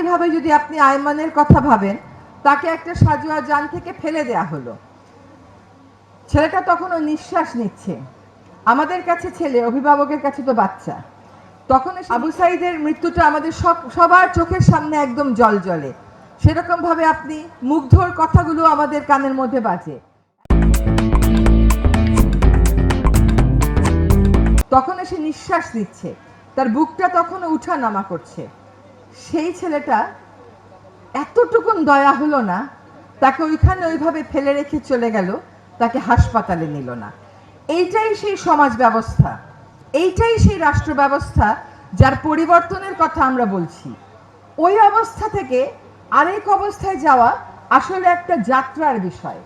একইভাবে যদি আপনি আয়মানের কথা ভাবেন, তাকে একটা সাজোয়া যান থেকে ফেলে দেয়া হলো। ছেলেটা তখনও নিঃশ্বাস নিচ্ছে। আমাদের কাছে ছেলে, অভিভাবকের কাছে তো বাচ্চা। তখন আবু সাইদের মৃত্যুটা আমাদের সব, সবার চোখের সামনে একদম জল জলে। সেরকম ভাবে আপনি মুগ্ধর কথাগুলো আমাদের কানের মধ্যে বাজে। তখন এসে নিঃশ্বাস নিচ্ছে। তার বুকটা তখনও উঠা নামা করছে। সেই ছেলেটা এতটুকুন দয়া হলো না, তাকে ওইখানে ওইভাবে ফেলে রেখে চলে গেল, তাকে হাসপাতালে নিল না। এইটাই সেই সমাজ ব্যবস্থা, এইটাই সেই রাষ্ট্র ব্যবস্থা যার পরিবর্তনের কথা আমরা বলছি। ওই অবস্থা থেকে আরেক অবস্থায় যাওয়া আসলে একটা যাত্রার বিষয়।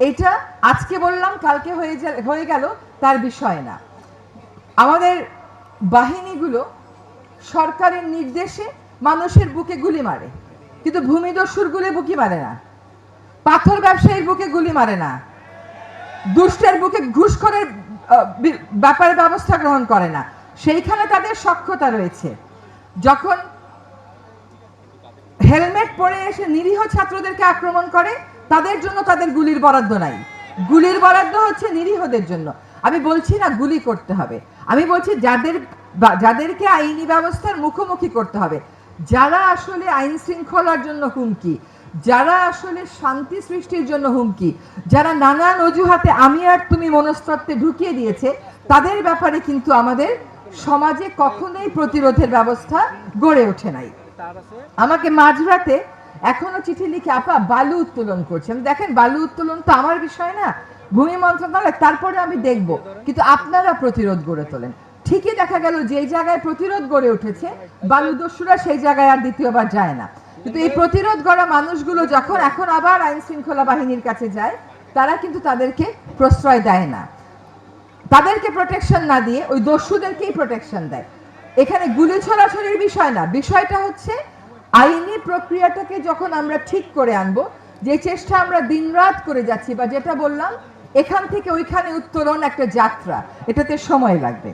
এটা আজকে বললাম, কালকে হয়ে হয়ে গেল, তার বিষয় না। আমাদের বাহিনীগুলো সরকারের নির্দেশে মানুষের বুকে গুলি মারে। কিন্তু ভূমিদস্যুর গুলি বুকি মারে না। পাথর ব্যবসায়ীর বুকে গুলি মারে না। দুষ্টের বুকে ঘুষখোরের ব্যাপারে ব্যবস্থা গ্রহণ করে না। সেইখানে তাদের সক্ষতা রয়েছে। যখন হেলমেট পরে এসে নিরীহ ছাত্রদেরকে আক্রমণ করে, তাদের জন্য তাদের গুলির বরাদ্দ নাই। গুলির বরাদ্দ হচ্ছে নিরীহদের জন্য। আমি বলছি না গুলি করতে হবে। আমি বলছি যাদের যাদেরকে আইনি ব্যবস্থার মুখোমুখি করতে হবে যারা আসলে আইন শৃঙ্খলার জন্য হুমকি, যারা আসলে শান্তি সৃষ্টির জন্য হুমকি, যারা নানান অজুহাতে আমি আর তুমি মনস্তত্ত্বে ঢুকিয়ে দিয়েছে, তাদের ব্যাপারে কিন্তু আমাদের সমাজে কখনোই প্রতিরোধের ব্যবস্থা গড়ে ওঠে নাই। আমাকে মাঝরাতে এখনও চিঠি লিখে আপা বালু উত্তোলন করছেন দেখেন, বালু উত্তোলন তো আমার বিষয় না, ভূমি মন্ত্রণালয়, তারপরে আমি দেখব। কিন্তু আপনারা প্রতিরোধ গড়ে তোলেন। ঠিকই দেখা গেল যেই জায়গায় প্রতিরোধ গড়ে উঠেছে বালু দস্যুরা সেই জায়গায় আর দ্বিতীয়বার যায় না। কিন্তু এই প্রতিরোধ গড়া মানুষগুলো যখন এখন আবার আইন শৃঙ্খলা বাহিনীর কাছে যায়, তারা কিন্তু তাদেরকে প্রশ্রয় দেয় না। তাদেরকে প্রোটেকশন না দিয়ে ওই দস্যুদেরকেই প্রোটেকশন দেয়। এখানে গুলি ছড়াছড়ির বিষয় না, বিষয়টা হচ্ছে আইনি প্রক্রিয়াটাকে যখন আমরা ঠিক করে আনব, যে চেষ্টা আমরা দিনরাত করে যাচ্ছি বা যেটা বললাম, এখান থেকে ওইখানে উত্তরণ একটা যাত্রা, এটাতে সময় লাগবে।